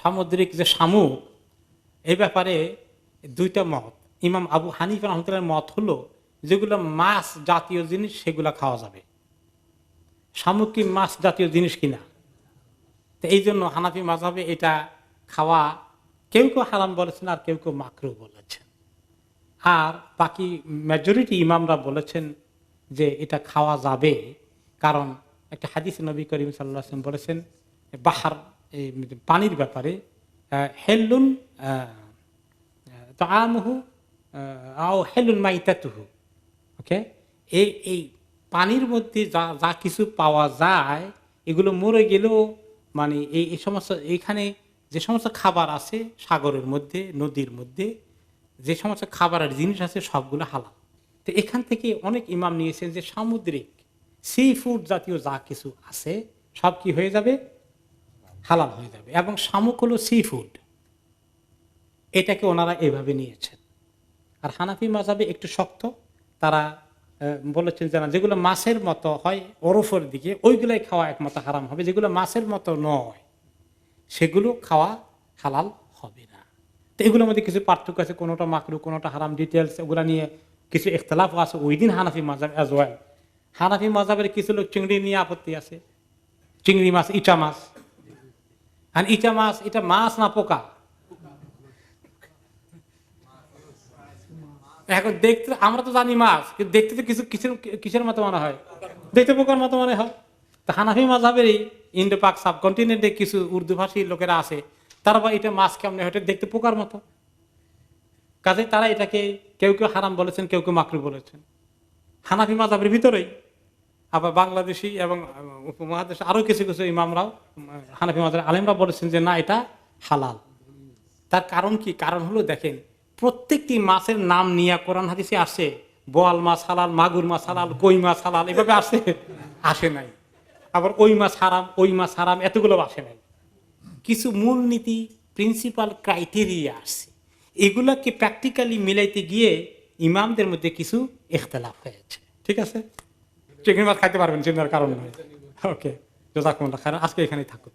সামুদ্রিক যে শামুক, এই ব্যাপারে দুইটা মত। ইমাম আবু হানিফ রহমতুল্লাহ মত হলো, যেগুলো মাছ জাতীয় জিনিস, সেগুলো খাওয়া যাবে। শামুক কি মাছ জাতীয় জিনিস কিনা? তো এই জন্য হানাফি মাঝাবে এটা খাওয়া কেউ কেউ হারাম বলেছেন আর কেউ কেউ মাকরু বলেছেন। আর বাকি মেজরিটি ইমামরা বলেছেন যে এটা খাওয়া যাবে। কারণ একটা হাদিস নবী করিম সাল্লাম বলেছেন, বাহার এই পানির ব্যাপারে হেল্লুন তো আমহু আও হেলুন মাইতাতুহু। ওকে? এই এই পানির মধ্যে যা যা কিছু পাওয়া যায়, এগুলো মরে গেলেও মানে এই এই সমস্ত, এইখানে যে সমস্ত খাবার আছে সাগরের মধ্যে, নদীর মধ্যে, যে সমস্ত খাবারের জিনিস আছে সবগুলো হালাল। তো এখান থেকে অনেক ইমাম নিয়েছেন যে সামুদ্রিক, সি ফুড জাতীয় যা কিছু আছে, সব কি হয়ে যাবে? হালাল হয়ে যাবে। এবং শামুক হলো সি ফুড এটাকে ওনারা এভাবে নিয়েছেন। আর হানাফি মাজাবে একটু শক্ত। তারা বলেছেন যে না, যেগুলো মাছের মতো হয় ওরফের দিকে, ওইগুলাই খাওয়া একমত হারাম হবে। যেগুলো মাছের মতো নয়, সেগুলো খাওয়া হালাল হবে না। তো এগুলোর মধ্যে কিছু পার্থক্য আছে। কোনোটা মাকরু, কোনোটা হারাম ডিটেলস ওগুলা নিয়ে কিছু ইখতলাফ আছে। ওই দিন হানাফি মাজাব অ্যাজ ওয়েল হানাফি মাজাবের কিছু লোক চিংড়ি নিয়ে আপত্তি আছে। চিংড়ি মাছ, ইটা মাছ। আর ইটা মাছ এটা মাছ না পোকা এখন দেখতে আমরা তো জানি মাছ, কিন্তু দেখতে তো কিছু কিসের কিসের মতো মনে হয়? দেখতে পোকার মতো মনে হয়। তা হানাফি মাঝাবেরই ইন্ডো পাক সাবকন্টিনেন্টে কিছু উর্দু ভাষী লোকেরা আছে, তারা বা এটা মাছ কেমন হয়? দেখতে পোকার মতো। কাজে তারা এটাকে কেউ কেউ হারাম বলেছেন, কেউ কেউ মাকরু বলেছেন। হানাফি মাঝাবের ভিতরেই আবার বাংলাদেশি এবং উপমহাদেশ আরও কিছু কিছু ইমামরাও, হানাফি মাজার আলেমরা বলেছেন যে না, এটা হালাল। তার কারণ কি? কারণ হলো দেখেন, প্রত্যেকটি মাছের নাম নিয়ে কোরআন হাদিসে আসে, বোয়াল মাছ হালাল, মাগুর মাছ হালাল, কই মাছ হালাল, এভাবে আসে আসে নাই। আবার ওই মাছ হারাম, ওই মাছ হারাম, এতগুলো আসে নাই। কিছু মূলনীতি প্রিন্সিপাল ক্রাইটেরিয়া আসছে এগুলাকে প্র্যাকটিক্যালি মিলাইতে গিয়ে ইমামদের মধ্যে কিছু ইখতলাফ হয়েছে। ঠিক আছে? চিংড়ি মাছ খাইতে পারবেন চিন্তার কারণ নয় ওকে জোজাকুমুল্লাহ খারাপ আজকে এখানেই থাকুক।